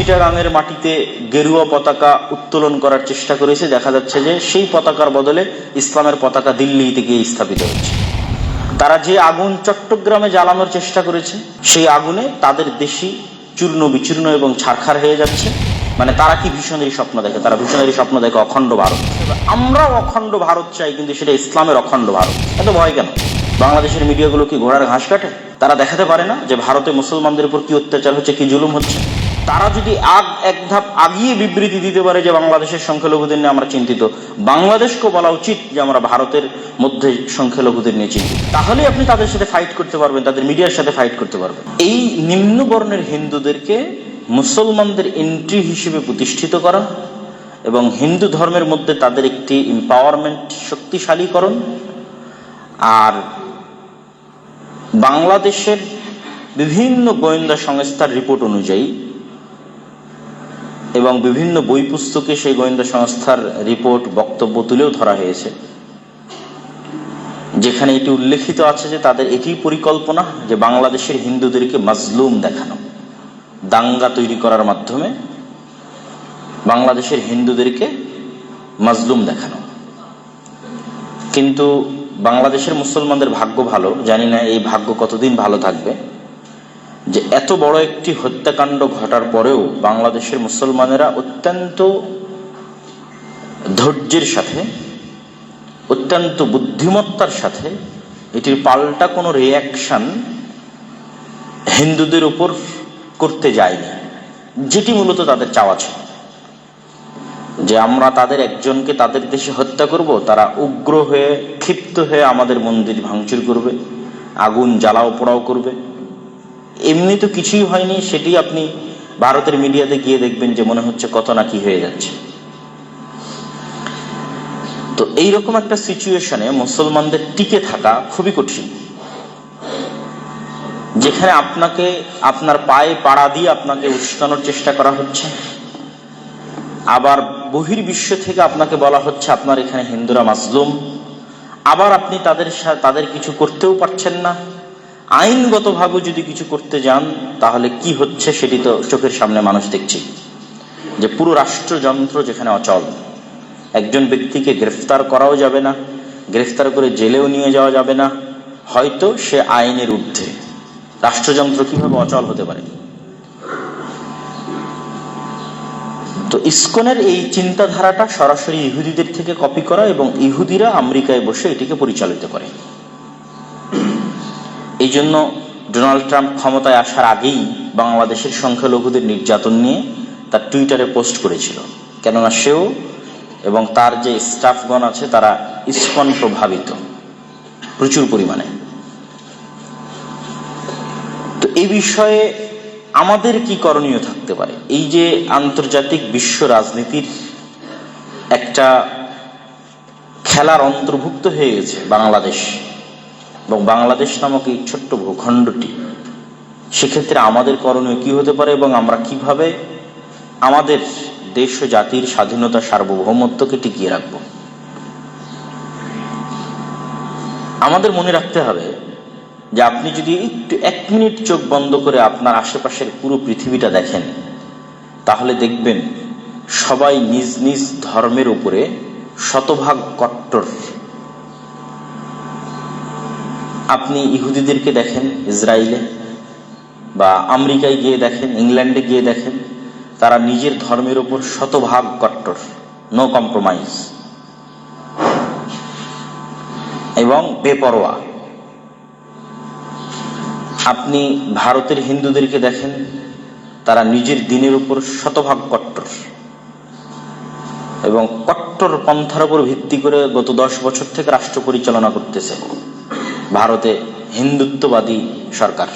চিটাগাংয়ের মাটিতে গেরুয়া পতাকা উত্তোলন করার চেষ্টা করেছে। দেখা যাচ্ছে যে সেই পতাকার বদলে ইসলামের পতাকা দিল্লিতে গিয়ে স্থাপিত হচ্ছে তারা যে আগুন চট্টগ্রামে জ্বালানোর চেষ্টা করেছে, সেই আগুনে তাদের দেশি চূর্ণ বিচূর্ণ এবং ছারখার হয়ে যাচ্ছে। মানে তারা কি ভীষণেরই স্বপ্ন দেখে? তারা ভীষণেরই স্বপ্ন দেখে অখণ্ড ভারত। আমরাও অখণ্ড ভারত চাই, কিন্তু সেটা ইসলামের অখণ্ড ভারত। এত ভয় কেন? বাংলাদেশের মিডিয়াগুলো কি ঘোড়ার ঘাস কাটে? তারা দেখাতে পারে না যে ভারতে মুসলমানদের উপর কি অত্যাচার হচ্ছে, কি জুলুম হচ্ছে। তারা যদি আগ, এক ধাপ আগিয়ে বিবৃতি দিতে পারে যে বাংলাদেশের সংখ্যালঘুদের নিয়ে আমরা চিন্তিত বাংলাদেশকে বলা উচিত যে আমরা ভারতের মধ্যে সংখ্যালঘুদের নিয়ে চিন্তিত। তাহলে আপনি তাদের সাথে ফাইট করতে পারবেন, তাদের মিডিয়ার সাথে ফাইট করতে পারবেন। এই নিম্ন বর্ণের হিন্দুদেরকে মুসলমানদের এন্ট্রি হিসেবে প্রতিষ্ঠিত করা এবং হিন্দু ধর্মের মধ্যে তাদের একটি এম্পাওয়ারমেন্ট শক্তিশালীকরণ, আর বাংলাদেশের বিভিন্ন গোয়েন্দা সংস্থার রিপোর্ট অনুযায়ী এবং বিভিন্ন বই পুস্তকে সেই গোয়েন্দা সংস্থার রিপোর্ট, বক্তব্য তুলেও ধরা হয়েছে। যেখানে এটি উল্লেখিত আছে যে তাদের এটি পরিকল্পনা যে বাংলাদেশের হিন্দুদেরকে মাজলুম দেখানো, দাঙ্গা তৈরি করার মাধ্যমে বাংলাদেশের হিন্দুদেরকে মাজলুম দেখানো। কিন্তু বাংলাদেশের মুসলমানদের ভাগ্য ভালো, জানি না এই ভাগ্য কতদিন ভালো থাকবে। যে এত বড় একটি হত্যাকাণ্ড ঘটার পরেও বাংলাদেশের মুসলমানেরা অত্যন্ত ধৈর্যের সাথে, অত্যন্ত বুদ্ধিমত্তার সাথে এটির পাল্টা কোনো রিয়াকশন হিন্দুদের উপর করতে যায়নি। যেটি মূলত তাদের চাওয়া ছিল। যে আমরা তাদের একজনকে তাদের দেশে হত্যা করব, তারা উগ্র হয়ে ক্ষিপ্ত হয়ে আমাদের মন্দির ভাঙচুর করবে, আগুন জ্বালাও পোড়াও করবে। এমনি তো কিছুই হয়নি, সেটি আপনি ভারতের মিডিয়াতে গিয়ে দেখবেন যে মনে হচ্ছে কত না কি হয়ে যাচ্ছে। তো এইরকম একটা সিচুয়েশনে মুসলমানদের টিকে থাকা খুবই কঠিন। যেখানে আপনাকে, আপনার পায়ে পাড়া দিয়ে আপনাকে উস্কানোর চেষ্টা করা হচ্ছে, আবার বহির্বিশ্ব থেকে আপনাকে বলা হচ্ছে আপনার এখানে হিন্দুরা মাজলুম আবার আপনি তাদের তাদের কিছু করতেও পারছেন না। আইনগতভাবে যদি কিছু করতে যান, তাহলে কি হচ্ছে সেটি তো চোখের সামনে মানুষ দেখছি। যে পুরো রাষ্ট্রযন্ত্র যেখানে অচল, একজন ব্যক্তিকে গ্রেফতার করাও যাবে না, গ্রেফতার করে জেলেও নিয়ে যাওয়া যাবে না, হয়তো সে আইনের ঊর্ধ্বে। রাষ্ট্রযন্ত্র কীভাবে অচল হতে পারে? তো ইস্কনের এই চিন্তাধারাটা সরাসরি ইহুদিদের থেকে কপি করা এবং ইহুদিরা আমেরিকায় বসে এটিকে পরিচালিত করে। এই জন্য ডোনাল্ড ট্রাম্প ক্ষমতায় আসার আগেই বাংলাদেশের সংখ্যালঘুদের নির্যাতন নিয়ে তার টুইটারে পোস্ট করেছিল। কেননা সেও এবং তার যে স্টাফগণ আছে, তারা ইসকন প্রভাবিত। প্রচুর পরিমাণে। তো এই বিষয়ে আমাদের কি করণীয় থাকতে পারে? এই যে আন্তর্জাতিক বিশ্ব রাজনীতির একটা খেলার অন্তর্ভুক্ত হয়ে গেছে বাংলাদেশ। এবং বাংলাদেশ নামক এই ছোট্ট ভূখণ্ডটি, সেক্ষেত্রে আমাদের করণীয় কি হতে পারে এবং আমরা কীভাবে আমাদের দেশ ও জাতির স্বাধীনতা সার্বভৌমত্বকে টিকিয়ে রাখব? আমাদের মনে রাখতে হবে যে আপনি যদি একটু এক মিনিট চোখ বন্ধ করে আপনার আশেপাশের পুরো পৃথিবীটা দেখেন, তাহলে দেখবেন সবাই নিজ নিজ ধর্মের উপরে শতভাগ কট্টর। আপনি ইহুদিদেরকে দেখেন, ইসরায়েলে, বা আমেরিকায় গিয়ে দেখেন, ইংল্যান্ডে গিয়ে দেখেন, তারা নিজের ধর্মের উপর শতভাগ কট্টর নো কম্প্রোমাইজ এবং বেপরোয়া। আপনি ভারতের হিন্দুদেরকে দেখেন, তারা নিজের দিনের উপর শতভাগ কট্টর। এবং কট্টর পন্থার উপর ভিত্তি করে গত দশ বছর থেকে রাষ্ট্র পরিচালনা করতেছে। ভারতে হিন্দুত্ববাদী সরকার।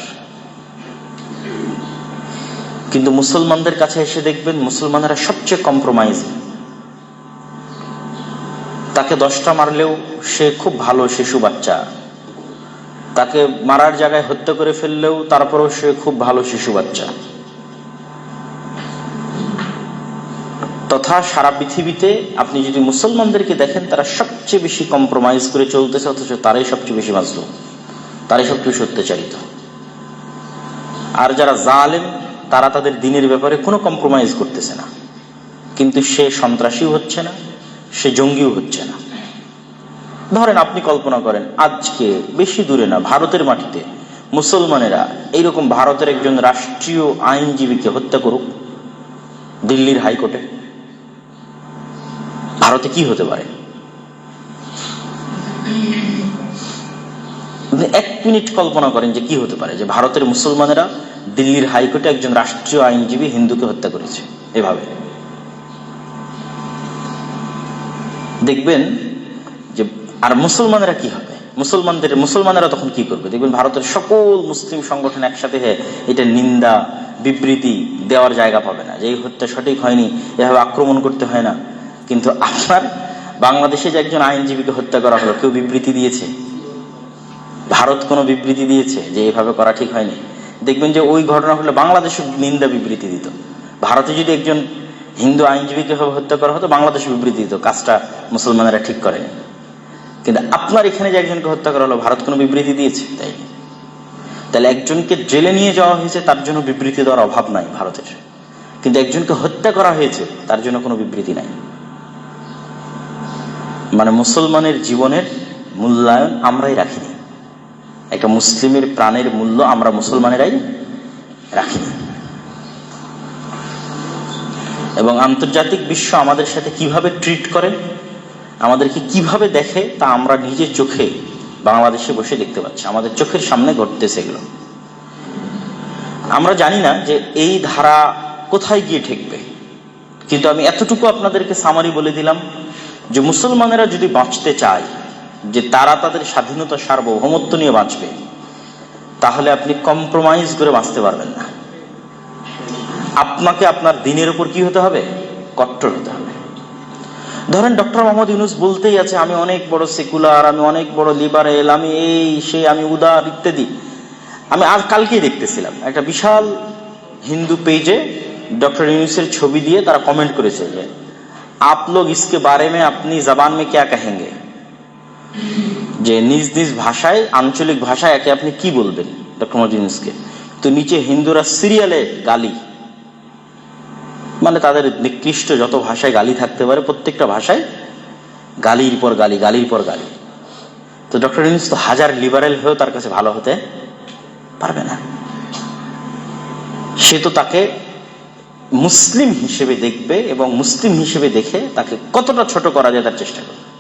কিন্তু মুসলমানদের কাছে এসে দেখবেন, মুসলমানেরা সবচেয়ে কম্প্রোমাইজ তাকে দশটা মারলেও সে খুব ভালো শিশু বাচ্চা। তাকে মারার জায়গায় হত্যা করে ফেললেও তারপরেও সে খুব ভালো শিশু বাচ্চা। তথা সারা পৃথিবীতে আপনি যদি মুসলমানদেরকে দেখেন, তারা সবচেয়ে বেশি কম্প্রোমাইজ করে চলতেছে, অথচ তারাই সবচেয়ে বেশি মাজলুম। তারাই সবচেয়ে বেশি অত্যাচারিত আর যারা জালেম, তারা তাদের দিনের ব্যাপারে কোনো কম্প্রোমাইজ করতেছে না। কিন্তু সে সন্ত্রাসীও হচ্ছে না, সে জঙ্গিও হচ্ছে না। ধরেন আপনি কল্পনা করেন, আজকে বেশি দূরে না, ভারতের মাটিতে মুসলমানেরা এইরকম ভারতের একজন রাষ্ট্রীয় আইনজীবীকে হত্যা করুক, দিল্লির হাইকোর্টে। ভারতে কি হতে পারে? এক মিনিট কল্পনা করেন যে কি হতে পারে, যে ভারতের মুসলমানেরা দিল্লির হাইকোর্টে একজন রাষ্ট্রীয় আইনজীবী হিন্দুকে হত্যা করেছে, এভাবে। দেখবেন যে, আর মুসলমানেরা কি হবে? মুসলমানদের, মুসলমানেরা তখন কি করবে? দেখবেন ভারতের সকল মুসলিম সংগঠন একসাথে হয়ে এটা নিন্দা, বিবৃতি দেওয়ার জায়গা পাবে না, যে এই হত্যা সঠিক হয়নি, এভাবে আক্রমণ করতে হয় না। কিন্তু আপনার বাংলাদেশে যে একজন আইনজীবীকে হত্যা করা হলো, কেউ বিবৃতি দিয়েছে? ভারত কোনো বিবৃতি দিয়েছে যে এভাবে করা ঠিক হয়নি? দেখবেন যে ওই ঘটনা হলে বাংলাদেশে নিন্দা বিবৃতি দিত। ভারতে যদি একজন হিন্দু আইনজীবীকে হত্যা করা হতো, বাংলাদেশে বিবৃতি দিত, কাজটা মুসলমানেরা ঠিক করেনি। কিন্তু আপনার এখানে যে একজনকে হত্যা করা হলো, ভারত কোনো বিবৃতি দিয়েছে? তাই তাহলে একজনকে জেলে নিয়ে যাওয়া হয়েছে, তার জন্য বিবৃতি দেওয়ার অভাব নাই ভারতের। কিন্তু একজনকে হত্যা করা হয়েছে, তার জন্য কোনো বিবৃতি নাই। মানে মুসলমানের জীবনের মূল্যায়ন আমরাই রাখিনি। একটা মুসলিমের প্রাণের মূল্য আমরা মুসলমানেরাই রাখিনি। এবং আন্তর্জাতিক বিশ্ব আমাদের সাথে কীভাবে ট্রিট করে, আমাদেরকে কীভাবে দেখে, তা আমরা নিজের চোখে বাংলাদেশে বসে দেখতে পাচ্ছি। আমাদের চোখের সামনে ঘটতেছে এগুলো। আমরা জানি না যে এই ধারা কোথায় গিয়ে ঠেকবে। কিন্তু আমি এতটুকু আপনাদেরকে সামারি বলে দিলাম যে মুসলমানেরা যদি বাঁচতে চায়, যে তারা তাদের স্বাধীনতা সার্বভৌমত্ব নিয়ে বাঁচবে, তাহলে আপনি কম্প্রোমাইজ করে বাঁচতে পারবেন না। আপনাকে আপনার দিনের উপর কি হতে হবে? কট্টর হতে হবে। ধরেন ডক্টর মোহাম্মদ ইউনুস বলতেই আছে, আমি অনেক বড় সেকুলার আমি অনেক বড় লিবারেল আমি এই সেই আমি উদার, ইত্যাদি। আমি আর কালকেই দেখতেছিলাম, একটা বিশাল হিন্দু পেজে ডক্টর ইউনুসের ছবি দিয়ে তারা কমেন্ট করেছে যে आप लोग इसके बारे में अपनी जबान में क्या कहेंगे যে নিজ নিজ ভাষায় আঞ্চলিক ভাষায় একে আপনি কি বলবেন ডক্টর মোহাম্মদ ইউনুসকে তো নিচে হিন্দুরা সিরিয়ালে গালি মানে তাদের নিকৃষ্ট যত ভাষায় গালি থাকতে পারে প্রত্যেকটা ভাষায় গালির পর গালি গালির পর গালি তো ডক্টর ইউনুস তো হাজার লিবারেল হয়েও তার কাছে ভালো হতে পারবে না সে তো তাকে মুসলিম হিসেবে দেখবে এবং মুসলিম হিসেবে দেখে তাকে কতটা ছোট করা যায় তার চেষ্টা করবে।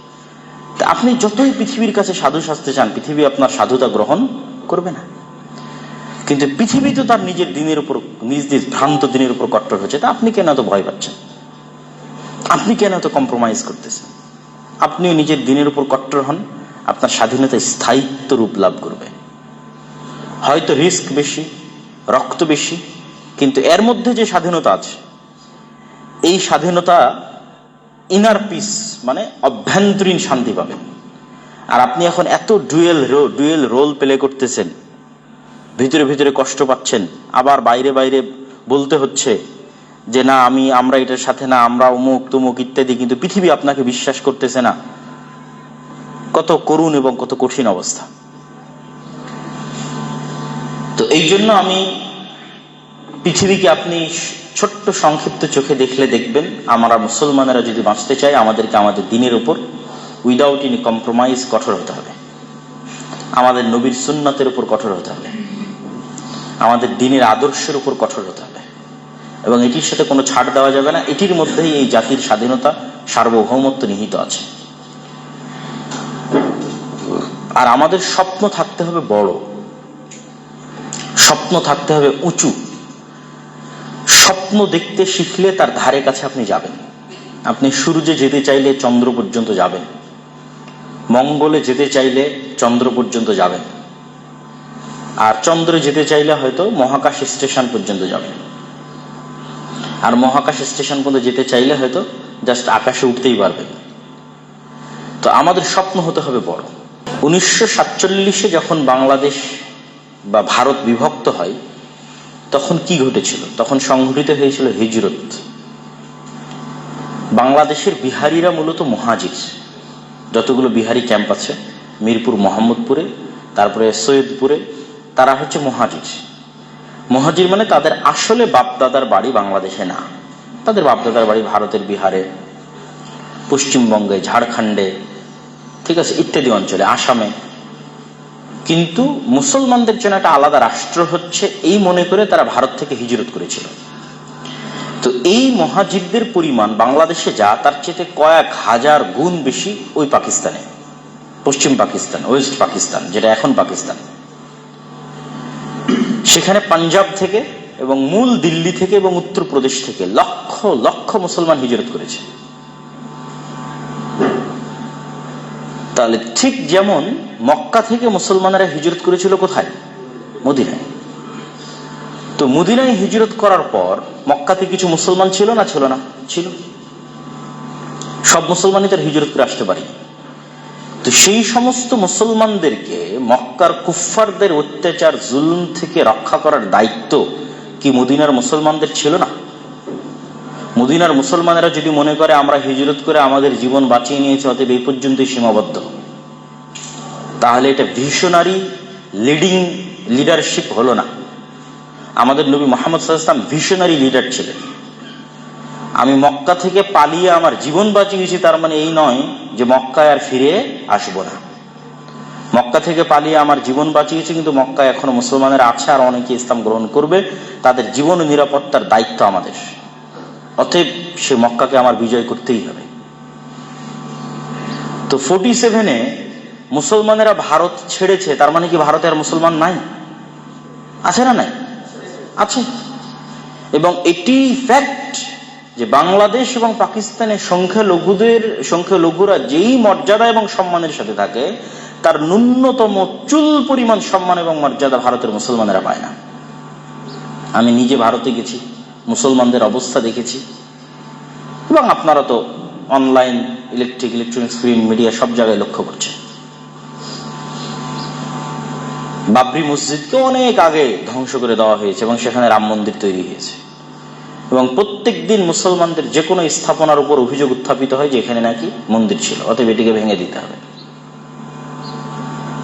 আপনি যতই পৃথিবীর কাছে সাধু সাজতে চান পৃথিবী আপনার সাধুতা গ্রহণ করবে না। কিন্তু পৃথিবী তো তার নিজের দিনের উপর, নিজ নিজ ভ্রান্ত দিনের উপর কট্টর হচ্ছে, তা আপনি কেন এত ভয় পাচ্ছেন? আপনি কেন এত কম্প্রোমাইজ করতেছেন? আপনিও নিজের দিনের উপর কট্টর হন, আপনার স্বাধীনতা স্থায়িত্ব রূপ লাভ করবে। হয়তো রিস্ক বেশি, রক্ত বেশি কিন্তু এর মধ্যে যে স্বাধীনতা আছে, এই স্বাধীনতা ইনার পিস মানে অভ্যন্তরীণ শান্তি পাবেন আর আপনি এখন এত dual role, dual role play করতেছেন, ভিতরে ভিতরে কষ্ট পাচ্ছেন, আবার বাইরে বাইরে বলতে হচ্ছে যে, না, আমি, আমরা এটার সাথে, না, আমরা অমুক, তুমুক ইত্যাদি। কিন্তু পৃথিবী আপনাকে বিশ্বাস করতেছে না। কত করুণ এবং কত কঠিন অবস্থা। তো এই জন্য আমি পৃথিবীকে আপনি ছোট্ট সংক্ষিপ্ত চোখে দেখলে দেখবেন, আমরা মুসলমানেরা যদি বাঁচতে চাই, আমাদেরকে আমাদের দিনের উপর উইদাউট এনি কম্প্রোমাইজ কঠোর হতে হবে। আমাদের নবীর সুন্নতের উপর কঠোর হতে হবে। আমাদের দিনের আদর্শের উপর কঠোর হতে হবে। এবং এটির সাথে কোনো ছাড় দেওয়া যাবে না। এটির মধ্যেই এই জাতির স্বাধীনতা সার্বভৌমত্ব নিহিত আছে। আর আমাদের স্বপ্ন থাকতে হবে বড়। স্বপ্ন থাকতে হবে উঁচু। স্বপ্ন দেখতে শিখলে তার ধারে কাছে আপনি যাবেন। আপনি সূর্যে যেতে চাইলে চন্দ্র পর্যন্ত যাবেন। মঙ্গলে যেতে চাইলে চন্দ্র পর্যন্ত যাবেন। আর চন্দ্রে যেতে চাইলে হয়তো মহাকাশ স্টেশন পর্যন্ত যাবেন। আর মহাকাশ স্টেশন পর্যন্ত যেতে চাইলে হয়তো জাস্ট আকাশে উঠতেই পারবেন। তো আমাদের স্বপ্ন হতে হবে বড়। উনিশশো সাতচল্লিশে যখন বাংলাদেশ বা ভারত বিভক্ত হয় তখন কি ঘটেছিল? তখন সংঘটিত হয়েছিল হিজরত। বাংলাদেশের বিহারিরা মূলত মহাজির। যতগুলো বিহারি ক্যাম্প আছে, মিরপুর, মোহাম্মদপুরে, তারপরে সৈয়দপুরে, তারা হচ্ছে মহাজির। মহাজির মানে তাদের আসলে বাপদাদার বাড়ি বাংলাদেশে না। তাদের বাপদাদার বাড়ি ভারতের বিহারে, পশ্চিমবঙ্গে, ঝাড়খণ্ডে, ঠিক আছে, ইত্যাদি অঞ্চলে, আসামে। কিন্তু মুসলমানদের জন্য একটা আলাদা রাষ্ট্র হচ্ছে, এই মনে করে তারা ভারত থেকে হিজরত করেছিল। তো এই মহাজিরদের পরিমাণ বাংলাদেশে যা, তার চেয়ে কয়েক হাজার গুণ বেশি ওই পাকিস্তানে। পশ্চিম পাকিস্তান, ওয়েস্ট পাকিস্তান, যেটা এখন পাকিস্তান। সেখানে পাঞ্জাব থেকে এবং মূল দিল্লি থেকে এবং উত্তরপ্রদেশ থেকে লক্ষ লক্ষ মুসলমান হিজরত করেছে। তাহলে ঠিক যেমন মক্কা থেকে মুসলমানেরা হিজরত করেছিল কোথায়? মদিনায়। তো মদিনায় হিজরত করার পর মক্কাতে কিছু মুসলমান ছিল না ছিল না? ছিল। সব মুসলমানই তার হিজরত করে আসতে পারে। তো সেই সমস্ত মুসলমানদেরকে মক্কার কুফফারদের অত্যাচার, জুলুম থেকে রক্ষা করার দায়িত্ব কি মদিনার মুসলমানদের ছিল না? মদিনার মুসলমানেরা যদি মনে করে, আমরা হিজরত করে আমাদের জীবন বাঁচিয়ে নিয়েছি, অতএব এই পর্যন্তই সীমাবদ্ধ। তাহলে এটা ভিশনারি লিডিং লিডারশিপ হলো না। আমাদের নবী মোহাম্মদ সাল্লাম ভিশনারি লিডার ছিলেন। আমি মক্কা থেকে পালিয়ে আমার জীবন বাঁচিয়েছি তার মানে এই নয় যে মক্কায় আর ফিরে আসব না। মক্কা থেকে পালিয়ে আমার জীবন বাঁচিয়েছি কিন্তু মক্কায় এখনও মুসলমানের আছে আর অনেকে ইসলাম গ্রহণ করবে। তাদের জীবন নিরাপত্তার দায়িত্ব আমাদের। অতএব সে মক্কাকে আমার বিজয় করতেই হবে। তো ফোর্টি সেভেনে মুসলমানেরা ভারত ছেড়েছে, তার মানে কি ভারতে আর মুসলমান নাই? আছে না নাই? আছে। এবং এটি ফ্যাক্ট যে বাংলাদেশ এবং পাকিস্তানের সংখ্যালঘুদের, সংখ্যালঘুরা যেই মর্যাদা এবং সম্মানের সাথে থাকে, তার ন্যূনতম চুল পরিমাণ সম্মান এবং মর্যাদা ভারতের মুসলমানেরা পায় না। আমি নিজে ভারতে গেছি। মুসলমানদের অবস্থা দেখেছি। এবং আপনারা তো online electric electronics print media সব জায়গায় লক্ষ্য করছেন। বাবরি মসজিদকে অনেক আগে ধ্বংস করে দেওয়া হয়েছে এবং সেখানে রাম মন্দির তৈরি হয়েছে। এবং প্রত্যেক দিন মুসলমানদের যে কোনো স্থাপনার উপর অভিযোগ উত্থাপিত হয় যে এখানে নাকি মন্দির ছিল, অতএব এটিকে ভেঙে দিতে হবে।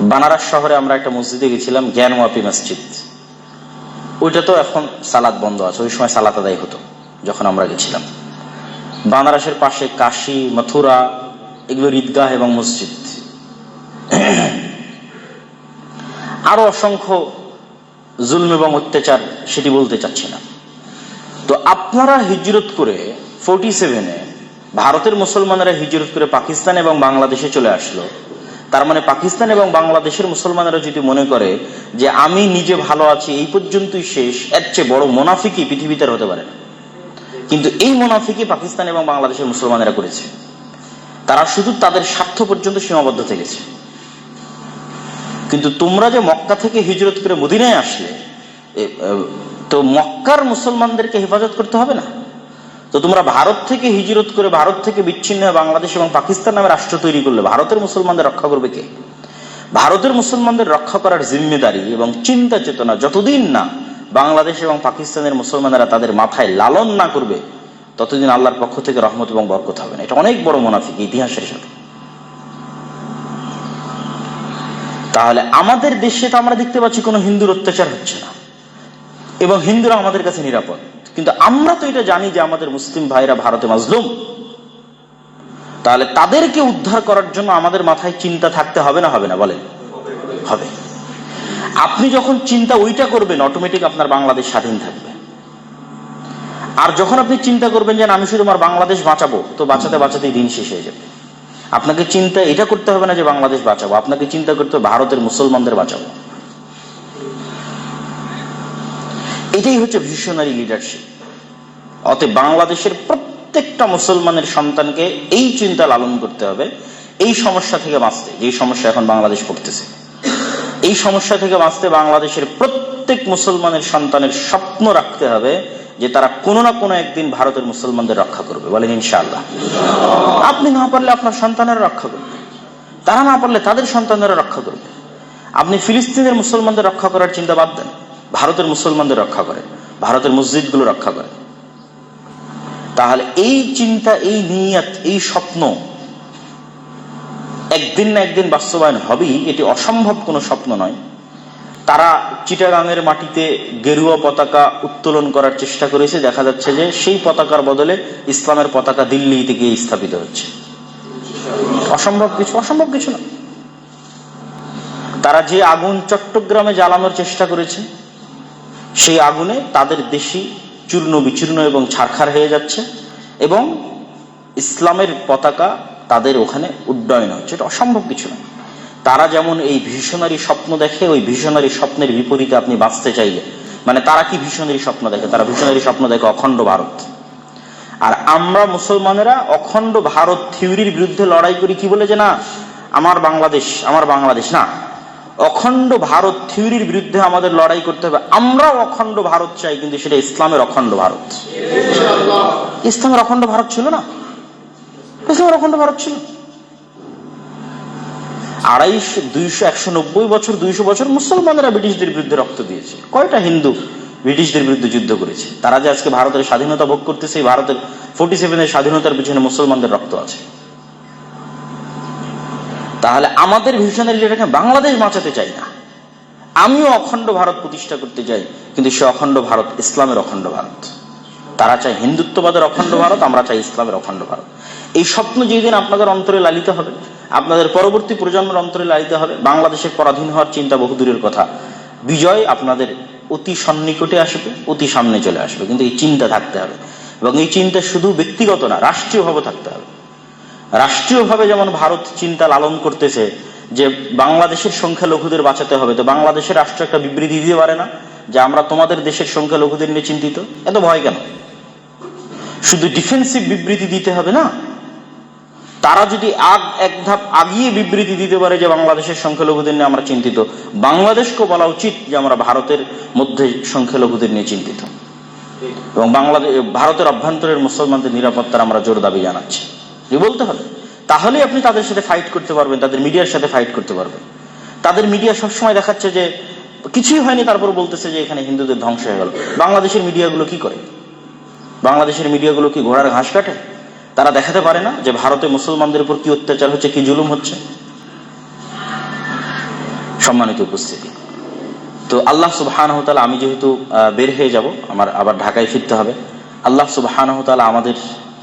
বানারস শহরে আমরা একটা মসজিদে গেছিলাম জ্ঞানওয়াপি মসজিদ। ওইটা তো এখন সালাদ বন্ধ আছে, ওই সময় সালাত আদায় হতো, যখন আমরা গেছিলাম। বানারসের পাশে কাশি, মথুরা, এগুলো ঈদগাহ এবং মসজিদ। আরও অসংখ্য জুলম এবং অত্যাচার সেটি বলতে চাচ্ছি না। তো আপনারা হিজরত করে ফোর্টি সেভেনে ভারতের মুসলমানেরা হিজরত করে পাকিস্তান এবং বাংলাদেশে চলে আসলো। তার মানে পাকিস্তান এবং বাংলাদেশের মুসলমানেরা যদি মনে করে যে আমি নিজে ভালো আছি, এই পর্যন্তই শেষ, এর চেয়ে বড় মোনাফিকই পৃথিবীতে হতে পারে না। কিন্তু এই মোনাফিকই পাকিস্তান এবং বাংলাদেশের মুসলমানেরা করেছে। তারা শুধু তাদের স্বার্থ পর্যন্ত সীমাবদ্ধ থেকেছে। কিন্তু তোমরা যে মক্কা থেকে হিজরত করে মদিনায় আসলে তো মক্কার মুসলমানদেরকে হেফাজত করতে হবে না? তো তোমরা ভারত থেকে হিজরত করে ভারত থেকে বিচ্ছিন্ন হয়ে বাংলাদেশ এবং পাকিস্তান নামে রাষ্ট্র তৈরি করলে ভারতের মুসলমানদের রক্ষা করবে কে? ভারতের মুসলমানদের রক্ষা করার জিম্মেদারি এবং চিন্তা চেতনা যতদিন না বাংলাদেশ এবং পাকিস্তানের মুসলমানেরা তাদের মাথায় লালন না করবে, ততদিন আল্লাহর পক্ষ থেকে রহমত এবং বরকত হবে না। এটা অনেক বড় মুনাফিক ইতিহাসের সাথে। তাহলে আমাদের দেশে তো আমরা দেখতে পাচ্ছি কোনো হিন্দুর অত্যাচার হচ্ছে না এবং হিন্দুরা আমাদের কাছে নিরাপদ। কিন্তু আমরা তো এটা জানি যে আমাদের মুসলিম ভাইরা ভারতে মাজলুম। তাহলে তাদেরকে উদ্ধার করার জন্য আমাদের মাথায় চিন্তা থাকতে হবে না হবে না, বলেন? হবে। আপনি যখন চিন্তা ওইটা করবেন অটোমেটিক আপনার বাংলাদেশ স্বাধীন থাকবে। আর যখন আপনি চিন্তা করবেন যে আমি শুধু আমার বাংলাদেশ বাঁচাবো, তো বাঁচাতে বাঁচাতেই দিন শেষ হয়ে যাবে। আপনাকে চিন্তা, এটা করতে হবে না যে বাংলাদেশ বাঁচাবো, আপনাকে চিন্তা করতে হবে ভারতের মুসলমানদের বাঁচাবো। এটাই হচ্ছে ভিশনারি লিডারশিপ অতএব বাংলাদেশের প্রত্যেকটা মুসলমানের সন্তানকে এই চিন্তা লালন করতে হবে, এই সমস্যা থেকে বাঁচতে যেই সমস্যা এখন বাংলাদেশ পড়তেছে এই সমস্যা থেকে বাঁচতে বাংলাদেশের প্রত্যেক মুসলমানের সন্তানের স্বপ্ন রাখতে হবে যে তারা কোনো না কোনো একদিন ভারতের মুসলমানদের রক্ষা করবে। বলেন ইনশাআল্লাহ। আপনি না পারলে আপনার সন্তানেরা রক্ষা করবে। তারা না পারলে তাদের সন্তানেরা রক্ষা করবে। আপনি ফিলিস্তিনের মুসলমানদের রক্ষা করার চিন্তা বাদ দেন। ভারতের মুসলমানদের রক্ষা করে, ভারতের মসজিদগুলো রক্ষা করে। তাহলে এই চিন্তা, এই নিয়াত, এই স্বপ্ন একদিন না একদিন বাস্তবায়ন হবেই, এটি অসম্ভব কোনো স্বপ্ন নয়। তারা চিটাগাংয়ের মাটিতে গেরুয়া পতাকা উত্তোলন করার চেষ্টা করেছে, দেখা যাচ্ছে যে সেই পতাকার বদলে ইসলামের পতাকা দিল্লিতে গিয়ে স্থাপিত হচ্ছে। অসম্ভব কিছু অসম্ভব কিছু না। তারা যে আগুন চট্টগ্রামে জ্বালানোর চেষ্টা করেছে সেই আগুনে তাদের দেশি চূর্ণ বিচূর্ণ এবং ছারখার হয়ে যাচ্ছে এবং ইসলামের পতাকা তাদের ওখানে উড্ডয়ন হচ্ছে। এটা অসম্ভব কিছু না। তারা যেমন এই ভীষণারি স্বপ্ন দেখে, ওই ভীষণারি স্বপ্নের বিপরীতে আপনি বাঁচতে চাইলে। মানে তারা কি ভীষণারি স্বপ্ন দেখে? তারা ভীষণারি স্বপ্ন দেখে অখণ্ড ভারত। আর আমরা মুসলমানেরা অখণ্ড ভারত থিওরির বিরুদ্ধে লড়াই করি কি বলে যে না, আমার বাংলাদেশ আমার বাংলাদেশ না। অখণ্ড ভারত থিওরির বিরুদ্ধে আমাদের লড়াই করতে হবে। আমরাও অখণ্ড ভারত চাই, কিন্তু সেটা ইসলামের অখণ্ড ভারত। ইসলামের অখণ্ড ভারত ছিল না। ইসলামের অখণ্ড ভারত ছিল। আড়াইশো, দুইশো, একশো নব্বই বছর, দুইশো বছর মুসলমানেরা ব্রিটিশদের বিরুদ্ধে রক্ত দিয়েছে। কয়টা হিন্দু ব্রিটিশদের বিরুদ্ধে যুদ্ধ করেছে? তারা যে আজকে ভারতের স্বাধীনতা ভোগ করতেছে ভারতের ফোর্টি সেভেনের স্বাধীনতার পিছনে মুসলমানদের রক্ত আছে। তাহলে আমাদের ভিশনের যেটাকে বাংলাদেশ বাঁচাতে চাই না। আমিও অখণ্ড ভারত প্রতিষ্ঠা করতে চাই, কিন্তু সে অখণ্ড ভারত ইসলামের অখণ্ড ভারত। তারা চায় হিন্দুত্ববাদের অখণ্ড ভারত, আমরা চাই ইসলামের অখণ্ড ভারত। এই স্বপ্ন যেদিন আপনাদের অন্তরে লালিত হবে, আপনাদের পরবর্তী প্রজন্মের অন্তরে লালিত হবে বাংলাদেশের পরাধীন হওয়ার চিন্তা বহুদূরের কথা। বিজয় আপনাদের অতি সন্নিকটে আসবে, অতি সামনে চলে আসবে, কিন্তু এই চিন্তা থাকতে হবে। এবং এই চিন্তা শুধু ব্যক্তিগত না, রাষ্ট্রীয়ভাবে থাকতে হবে। রাষ্ট্রীয়ভাবে যেমন ভারত চিন্তা লালন করতেছে যে বাংলাদেশের সংখ্যালঘুদের বাঁচাতে হবে, তো বাংলাদেশের রাষ্ট্র একটা বিবৃতি দিতে পারে না যে আমরা তোমাদের দেশের সংখ্যালঘুদের নিয়ে চিন্তিত? এত ভয় কেন? শুধু ডিফেন্সিভ বিবৃতি দিতে হবে না? তারা যদি আগ, এক ধাপ আগিয়ে বিবৃতি দিতে পারে যে বাংলাদেশের সংখ্যালঘুদের নিয়ে আমরা চিন্তিত বাংলাদেশকে বলা উচিত যে আমরা ভারতের মধ্যে সংখ্যালঘুদের নিয়ে চিন্তিত। এবং বাংলাদেশ ভারতের অভ্যন্তরের মুসলমানদের নিরাপত্তার আমরা জোর দাবি জানাচ্ছি। বলতে হবে। তাহলে আপনি তাদের সাথে ফাইট করতে পারবেন, তাদের মিডিয়ার সাথে ফাইট করতে পারবেন। তাদের মিডিয়া সবসময় দেখাচ্ছে যে, কিছুই হয়নি তারপর বলতেছে যে এখানে হিন্দুদের ধ্বংস হয়ে গেল। বাংলাদেশের মিডিয়াগুলো কি করে? বাংলাদেশের মিডিয়াগুলো কি ঘোড়ার ঘাস কাটে? তারা দেখাতে পারে না যে ভারতে মুসলমানদের উপর কি অত্যাচার হচ্ছে, কি জুলুম হচ্ছে? সম্মানিত উপস্থিতি। তো আল্লাহ সুবাহান হতালা আমি যেহেতু বের হয়ে যাব, আমার আবার ঢাকায় ফিরতে হবে। আল্লাহ সুবাহান হতালা আমাদের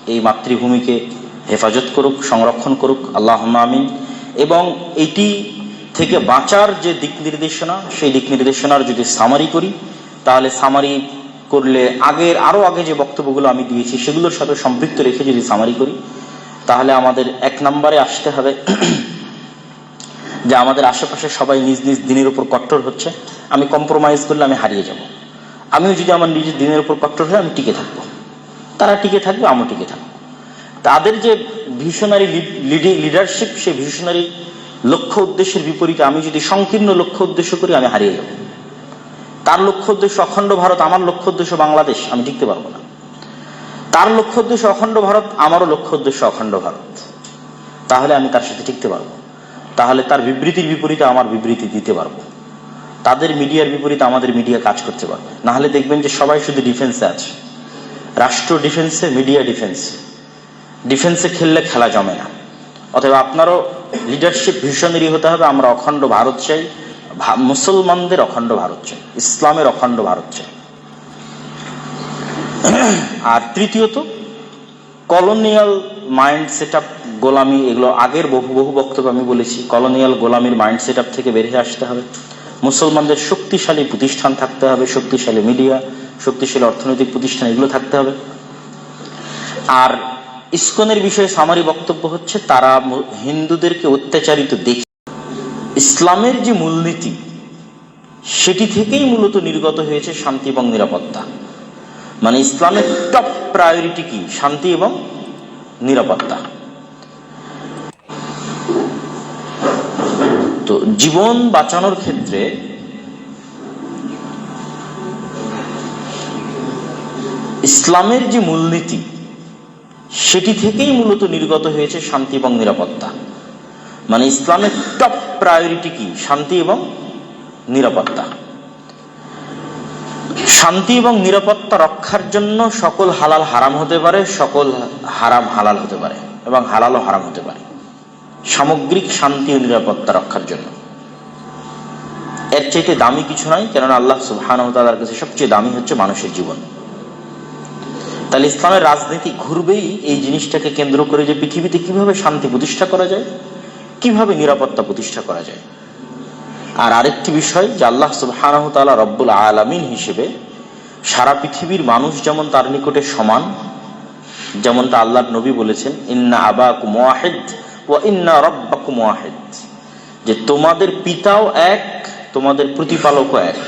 এই মাতৃভূমিকে হেফাজত করুক, সংরক্ষণ করুক আল্লাহ আমিন। এবং এটি থেকে বাঁচার যে দিক নির্দেশনা, সেই দিক নির্দেশনার যদি সামারি করি, তাহলে সামারি করলে আগের আরও আগে যে বক্তব্যগুলো আমি দিয়েছি, সেগুলোর সাথে সম্পৃক্ত রেখে যদি সামারি করি, তাহলে আমাদের এক নম্বরে আসতে হবে যে আমাদের আশেপাশে সবাই নিজ নিজ দিনের উপর কট্টর হচ্ছে। আমি কম্প্রোমাইজ করলে আমি হারিয়ে যাব। আমিও যদি আমার নিজের দিনের উপর কট্টর হয়ে আমি টিকে থাকব। তারা টিকে থাকবে, আমিও টিকে থাকব। তাদের যে ভিশনারি লিডারশিপ সে ভিশনারি লক্ষ্য উদ্দেশ্যের বিপরীতে আমি যদি সংকীর্ণ লক্ষ্য উদ্দেশ্য করি, আমি হারিয়ে যাব। তার লক্ষ্য উদ্দেশ্য অখণ্ড ভারত, আমার লক্ষ্য উদ্দেশ্য বাংলাদেশ, আমি টিকতে পারব না। তার লক্ষ্য উদ্দেশ্য অখণ্ড ভারত, আমারও লক্ষ্য উদ্দেশ্য অখণ্ড ভারত। তাহলে আমি তার সাথে টিকতে পারব। তাহলে তার বিবৃতির বিপরীতে আমার বিবৃতি দিতে পারব। তাদের মিডিয়ার বিপরীতে আমাদের মিডিয়া কাজ করতে পারবে। না হলে দেখবেন যে সবাই শুধু ডিফেন্সে আছে। রাষ্ট্র ডিফেন্সে মিডিয়া ডিফেন্সে ডিফেন্সে খেললে খেলা জমে না। অথবা আপনারও লিডারশিপ ভিশনারি হতে হবে, আমরা অখণ্ড ভারত চাই। মুসলমানদের অখণ্ড ভারত চাই, ইসলামের অখণ্ড ভারত চাই। আর তৃতীয়ত কলোনিয়াল মাইন্ড সেট আপ গোলামি, এগুলো আগের বহু বহু বক্তব্য আমি বলেছি। কলোনিয়াল গোলামির মাইন্ড সেট আপ থেকে বেরিয়ে আসতে হবে। মুসলমানদের শক্তিশালী প্রতিষ্ঠান থাকতে হবে, শক্তিশালী মিডিয়া শক্তিশালী অর্থনৈতিক প্রতিষ্ঠান, এগুলো থাকতে হবে। আর ইসকনের বিষয়ে সামারি বক্তব্য হচ্ছে, তারা হিন্দুদেরকে অত্যাচারিত দেখে। ইসলামের যে মূলনীতি, সেটি থেকেই মূলত নির্গত হয়েছে শান্তি এবং নিরাপত্তা। মানে ইসলামের টপ প্রায়োরিটি কি? শান্তি এবং নিরাপত্তা। তো জীবন বাঁচানোর ক্ষেত্রে ইসলামের যে মূলনীতি সেটি থেকেই মূলত নির্গত হয়েছে শান্তি এবং নিরাপত্তা। মানে ইসলামের টপ প্রায়োরিটি কি? শান্তি এবং নিরাপত্তা। শান্তি এবং নিরাপত্তা রক্ষার জন্য সকল হালাল হারাম হতে পারে, সকল হারাম হালাল হতে পারে এবং হালালও হারাম হতে পারে। সামগ্রিক শান্তি ও নিরাপত্তা রক্ষার জন্য। এর চাইতে দামি কিছু নয় কেননা আল্লাহ সুবহান তালার কাছে সবচেয়ে দামি হচ্ছে মানুষের জীবন। তাহলে ইসলামের রাজনীতি ঘুরবেই এই জিনিসটাকে কেন্দ্র করে যে পৃথিবীতে কীভাবে শান্তি প্রতিষ্ঠা করা যায়, কীভাবে নিরাপত্তা প্রতিষ্ঠা করা যায়। আর আরেকটি বিষয় যে আল্লাহ সুবহানাহু রব্বুল আলামিন হিসেবে সারা পৃথিবীর মানুষ যেমন তার নিকটে সমান যেমনটা আল্লাহর নবী বলেছেন, ইন্না আবাকুম ওয়াহিদ ও ইন্না রব্বাকুম ওয়াহিদ। যে তোমাদের পিতাও এক, তোমাদের প্রতিপালকও এক।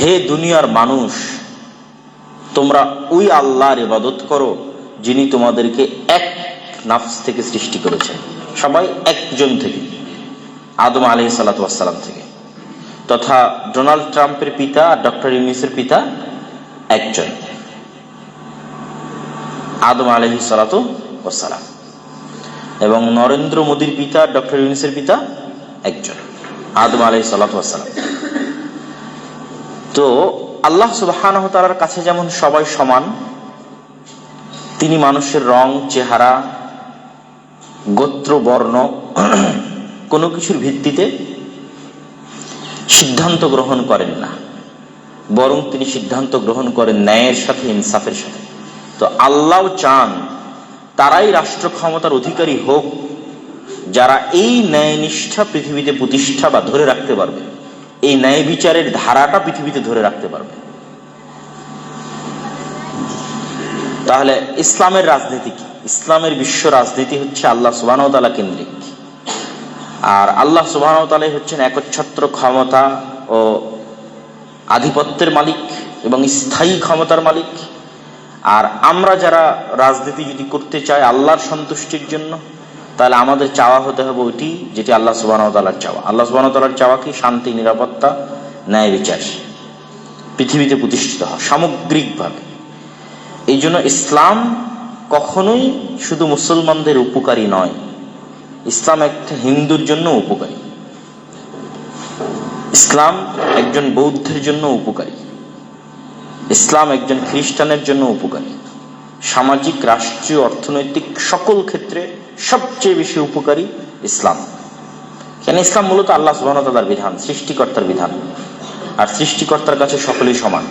হে দুনিয়ার মানুষ, তোমরা ওই আল্লাহর ইবাদত করো যিনি তোমাদেরকে এক নাফস থেকে সৃষ্টি করেছেন। সবাই একজন থেকে, আদম আলহি সাল্লাতাম থেকে। তথা ডোনাল্ড ট্রাম্পের পিতা, ডক্টর ইউনিসের পিতা একজন। আদম আলহি সালাতাম এবং নরেন্দ্র মোদীর পিতা, ডক্টর ইউনিসের পিতা একজন, আদম আলাই সাল্লাতাম তো আল্লাহ সুবাহান তালার কাছে যেমন সবাই সমান, তিনি মানুষের রং, চেহারা, গোত্র, বর্ণ, কোনো কিছুর ভিত্তিতে সিদ্ধান্ত গ্রহণ করেন না। বরং তিনি সিদ্ধান্ত গ্রহণ করেন ন্যায়ের সাথে, ইনসাফের সাথে। তো আল্লাহ চান তারাই রাষ্ট্র ক্ষমতার অধিকারী হোক, যারা এই ন্যায় নিষ্ঠা পৃথিবীতে প্রতিষ্ঠা বা ধরে রাখতে পারবে। এই ন্যায় বিচারের ধারাটা পৃথিবীতে ধরে রাখতে পারবে। তাহলে ইসলামের রাজনীতি কি? ইসলামের বিশ্ব রাজনীতি হচ্ছে আল্লাহ সুবাহতালা কেন্দ্রিক। আর আল্লাহ সুবাহতালাই হচ্ছেন একচ্ছত্র ক্ষমতা ও আধিপত্যের মালিক এবং স্থায়ী ক্ষমতার মালিক। আর আমরা যারা রাজনীতি যদি করতে চাই আল্লাহর সন্তুষ্টির জন্য, তাহলে আমাদের চাওয়া হতে হবে ওইটি, যেটি আল্লাহ সুবাহতালার চাওয়া। আল্লাহ সুবাহতালার চাওয়া কি? শান্তি, নিরাপত্তা, ন্যায় বিচার। পৃথিবীতে প্রতিষ্ঠিত হওয়া, সামগ্রিকভাবে। এই জন্য ইসলাম কখনোই শুধু মুসলমানদের উপকারী নয়, ইসলাম একটা হিন্দুর জন্য উপকারী। ইসলাম একজন বৌদ্ধের জন্য উপকারী। ইসলাম একজন খ্রিস্টানের জন্য উপকারী। সামাজিক, রাষ্ট্রীয়, অর্থনৈতিক সকল ক্ষেত্রে সবচেয়ে বেশি উপকারী ইসলাম। কেন ইসলাম মূলত আল্লাহ সুবাহতালার বিধান, সৃষ্টিকর্তার বিধান। আর সৃষ্টিকর্তার কাছে সকলেই সমান।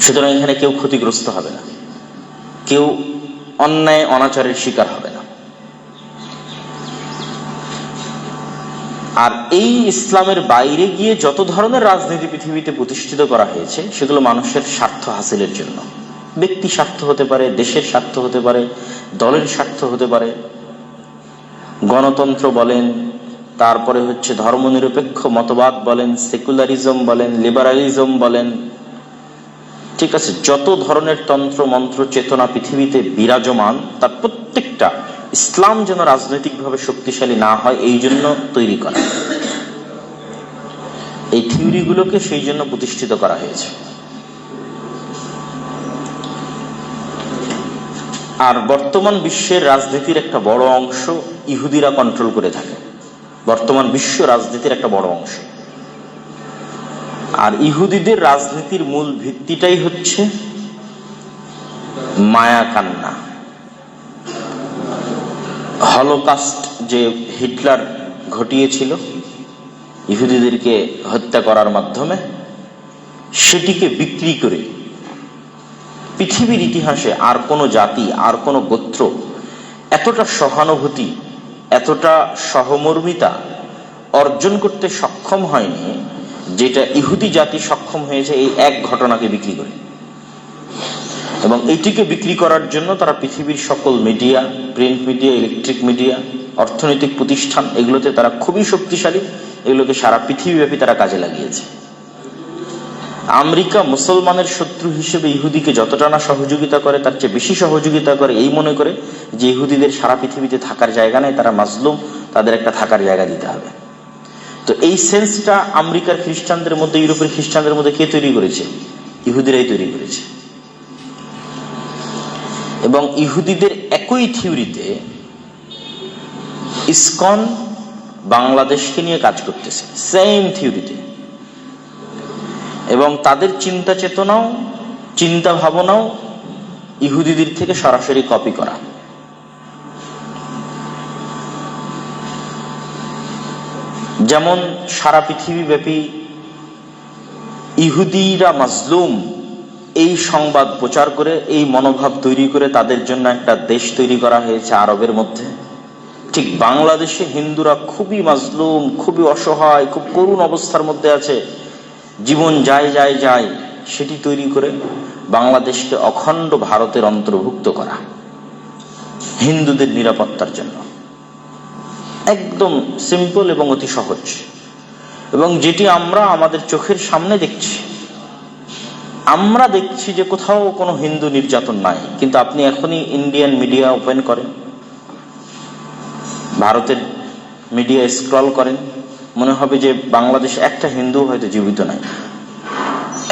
সুতরাং এখানে কেউ ক্ষতিগ্রস্ত হবে না। কেউ অন্যায়, অনাচারের শিকার হবে না। আর এই ইসলামের বাইরে গিয়ে যত ধরনের রাজনীতি পৃথিবীতে প্রতিষ্ঠিত করা হয়েছে, সেগুলো মানুষের স্বার্থ হাসিলের জন্য। ব্যক্তি স্বার্থ হতে পারে, দেশের স্বার্থ হতে পারে, দলের স্বার্থ হতে পারে। গণতন্ত্র বলেন, তারপরে হচ্ছে ধর্মনিরপেক্ষ মতবাদ বলেন, সেকুলারিজম বলেন, লিবারালিজম বলেন। ঠিক আছে, যত ধরনের তন্ত্র, মন্ত্র, চেতনা পৃথিবীতে বিরাজমান, তার প্রত্যেকটা ইসলাম যেন রাজনৈতিকভাবে শক্তিশালী না হয়, এই জন্য তৈরি করা। এই থিওরিগুলোকে সেই জন্য প্রতিষ্ঠিত করা হয়েছে। আর বর্তমান বিশ্বের রাজনীতির একটা বড় অংশ ইহুদিরা কন্ট্রোল করে থাকে। বর্তমান বিশ্ব রাজনীতির একটা বড় অংশ। আর ইহুদিদের রাজনীতির মূল ভিত্তিটাই হচ্ছে মায়া কান্না হলোকাস্ট যে হিটলার ঘটিয়েছিল ইহুদিদেরকে হত্যা করার মাধ্যমে, সেটিকে বিক্রি করে পৃথিবীর ইতিহাসে আর কোনো জাতি, আর কোনো গোত্র এতটা সহানুভূতি, এতটা সহমর্মিতা অর্জন করতে সক্ষম হয়নি, যেটা ইহুদি জাতি সক্ষম হয়েছে এই এক ঘটনাকে বিক্রি করে। এবং এটিকে বিক্রি করার জন্য তারা পৃথিবীর সকল media, print media, electric media, অর্থনৈতিক প্রতিষ্ঠান, এগুলোতে তারা খুবই শক্তিশালী, এগুলোকে সারা পৃথিবীব্যাপী তারা কাজে লাগিয়েছে। আমেরিকা মুসলমানের শত্রু হিসেবে ইহুদিকে যতটা না সহযোগিতা করে, তার চেয়ে বেশি সহযোগিতা করে এই মনে করে যে ইহুদিদের সারা পৃথিবীতে থাকার জায়গা নেই, তারা মাজলুম, তাদের একটা থাকার জায়গা দিতে হবে। তো এই সেন্সটা আমেরিকার খ্রিস্টানদের মধ্যে, ইউরোপের খ্রিস্টানদের মধ্যে কে তৈরি করেছে? ইহুদিরাই তৈরি করেছে। এবং ইহুদিদের একই থিওরিতে ইসকন বাংলাদেশকে নিয়ে কাজ করতেছে সেম থিওরিতে এবং তাদের চিন্তা চেতনাও, চিন্তা ভাবনাও ইহুদিদের থেকে সরাসরি কপি করা। যেমন সারা পৃথিবীব্যাপী ইহুদিরা মাজলুম এই সংবাদ প্রচার করে, এই মনোভাব তৈরি করে তাদের জন্য একটা দেশ তৈরি করা হয়েছে আরবের মধ্যে। ঠিক বাংলাদেশে হিন্দুরা খুবই মাজলুম, খুবই অসহায়, খুব করুণ অবস্থার মধ্যে আছে। জীবন যায় যায় যায়, সেটি তৈরি করে বাংলাদেশকে অখণ্ড ভারতের অন্তর্ভুক্ত করা। হিন্দুদের নিরাপত্তার জন্য। একদম সিম্পল এবং অতি সহজ। এবং যেটি আমরা আমাদের চোখের সামনে দেখছি আমরা দেখছি যে কোথাও কোনো হিন্দু নির্যাতন নাই, কিন্তু আপনি এখনই ইন্ডিয়ান মিডিয়া ওপেন করেন, ভারতের মিডিয়া স্ক্রল করেন, মনে হবে যে বাংলাদেশ একটা হিন্দু হয়তো জীবিত নাই।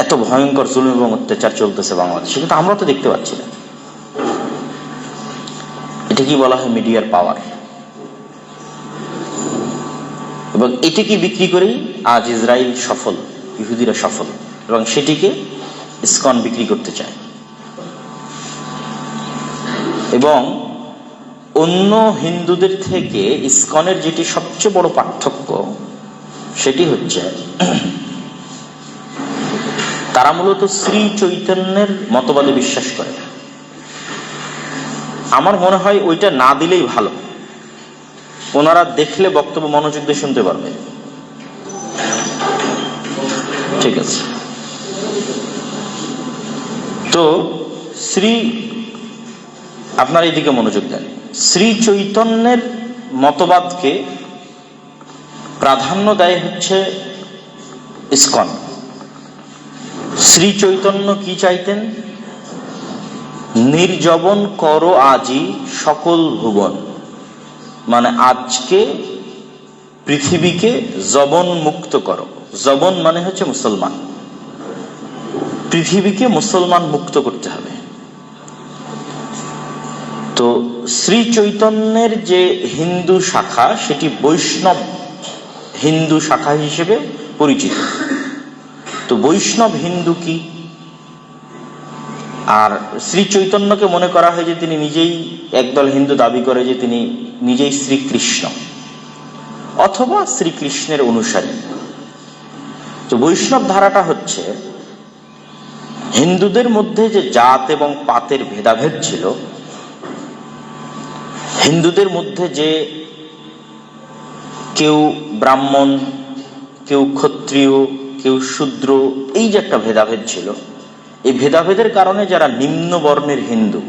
এত ভয়ঙ্কর জুলুম এবং অত্যাচার চলতেছে বাংলাদেশে, কিন্তু আমরা তো দেখতে পাচ্ছি না। এটা কি বলা হয় মিডিয়ার পাওয়ার এবং এটিকে বিক্রি করেই আজ ইসরায়েল সফল, ইহুদিরা সফল, এবং সেটিকে ইসকন বিক্রি করতে চায়। এবং অন্য হিন্দুদের থেকে ইসকনের যেটি সবচেয়ে বড় পার্থক্য, সেটি হচ্ছে তারা মূলত শ্রী চৈতন্যের মতবাদে বিশ্বাস করে আমার মনে হয় ওইটা না দিলেই ভালো। ওনারা দেখলে বক্তব্য মনোযোগ দিয়ে শুনতে পারবে। ঠিক আছে। তো শ্রী, আপনার এইদিকে মনোযোগ দেন। শ্রী চৈতন্যের মতবাদকে প্রাধান্য দেয় হচ্ছে ইস্কন। শ্রী চৈতন্য কি চাইতেন? নির্জবন করো আজি সকল ভুবন। মানে আজকে পৃথিবীকে জবন মুক্ত করো। জবন মানে হচ্ছে মুসলমান। পৃথিবীকে মুসলমান মুক্ত করতে হবে। তো শ্রী চৈতন্যের যে হিন্দু শাখা, সেটি বৈষ্ণব হিন্দু শাখা হিসেবে পরিচিত। তো বৈষ্ণব হিন্দু কি? আর শ্রী চৈতন্যকে মনে করা হয় যে তিনি নিজেই একদল হিন্দু দাবি করে যে তিনি নিজেই শ্রীকৃষ্ণ, অথবা শ্রীকৃষ্ণের অনুসারী। তো বৈষ্ণব ধারাটা হচ্ছে হিন্দুদের মধ্যে যে জাত এবং পাতের ভেদাভেদ ছিল, হিন্দুদের মধ্যে যে কেউ ব্রাহ্মণ, কেউ ক্ষত্রিয়, কেউ শূদ্র, এই যে একটা ভেদাভেদ ছিল, এই ভেদাভেদের কারণে যারা নিম্ন বর্ণের হিন্দু,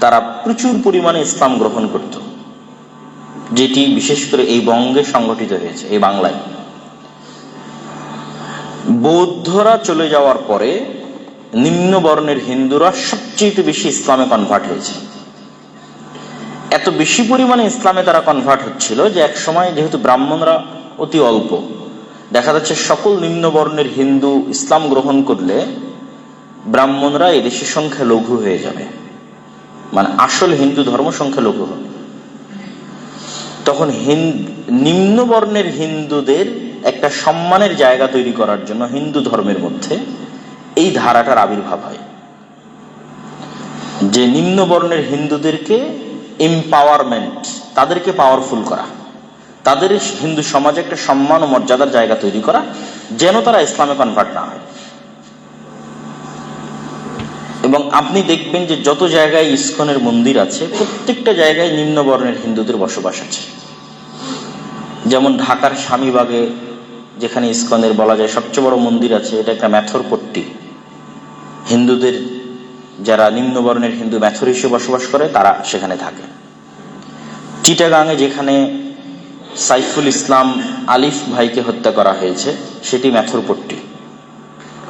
তারা প্রচুর পরিমাণে ইসলাম গ্রহণ করত, যেটি বিশেষ করে এই বঙ্গে সংগঠিত হয়েছে, এই বাংলায়। বৌদ্ধরা চলে যাওয়ার পরে নিম্ন বর্ণের হিন্দুরা সবচেয়ে বেশি ইসলামে কনভার্ট হয়েছে। এত বেশি পরিমাণে ইসলামে তারা কনভার্ট হচ্ছিল যে এক সময় যেহেতু ব্রাহ্মণরা অতি অল্প, দেখা যাচ্ছে সকল নিম্ন বর্ণের হিন্দু ইসলাম গ্রহণ করলে ব্রাহ্মণরা এদেশের সংখ্যা লঘু হয়ে যাবে। মানে আসল হিন্দু ধর্ম সংখ্যা লঘু হবে। তখন নিম্ন বর্ণের হিন্দুদের একটা সম্মানের জায়গা তৈরি করার জন্য হিন্দু ধর্মের মধ্যে এই ধারাটার আবির্ভাব হয়। যে নিম্ন বর্ণের হিন্দুদেরকে এম্পাওয়ারমেন্ট তাদেরকে পাওয়ারফুল করা, তাদের হিন্দু সমাজে একটা সম্মান ও মর্যাদার জায়গা তৈরি করা, যেন তারা ইসলামে কনভার্ট না হয়। এবং আপনি দেখবেন যে যত জায়গায় ইস্কনের মন্দির আছে, প্রত্যেকটা জায়গায় নিম্ন বর্ণের হিন্দুদের বসবাস আছে। যেমন ঢাকার স্বামীবাগে যেখানে ইস্কনের বলা যায় সবচেয়ে বড় মন্দির আছে, এটা একটা ম্যাথর পট্টি। হিন্দুদের যারা নিম্নবর্ণের হিন্দু ম্যাথর হিসেবে বসবাস করে, তারা সেখানে থাকে। চিটাগাঙে যেখানে সাইফুল ইসলাম আলিফ ভাইকে হত্যা করা হয়েছে, সেটি ম্যাথরপট্টি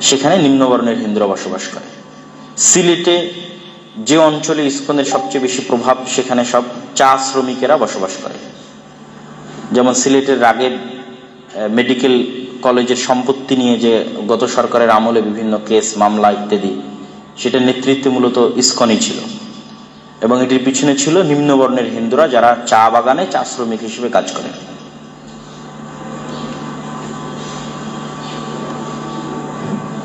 সেখানে নিম্নবর্ণের হিন্দুরা বসবাস করে। সিলেটে যে অঞ্চলে ইস্কনের সবচেয়ে বেশি প্রভাব, সেখানে সব চা শ্রমিকেরা বসবাস করে। যেমন সিলেটের রাগের মেডিকেল কলেজের সম্পত্তি নিয়ে যে গত সরকারের আমলে বিভিন্ন কেস মামলা ইত্যাদি সেটা নেতৃত্বে মূলত ইস্কনই ছিল। এবং এটির পিছনে ছিল নিম্নবর্ণের হিন্দুরা যারা চা বাগানে চা শ্রমিক হিসেবে কাজ করে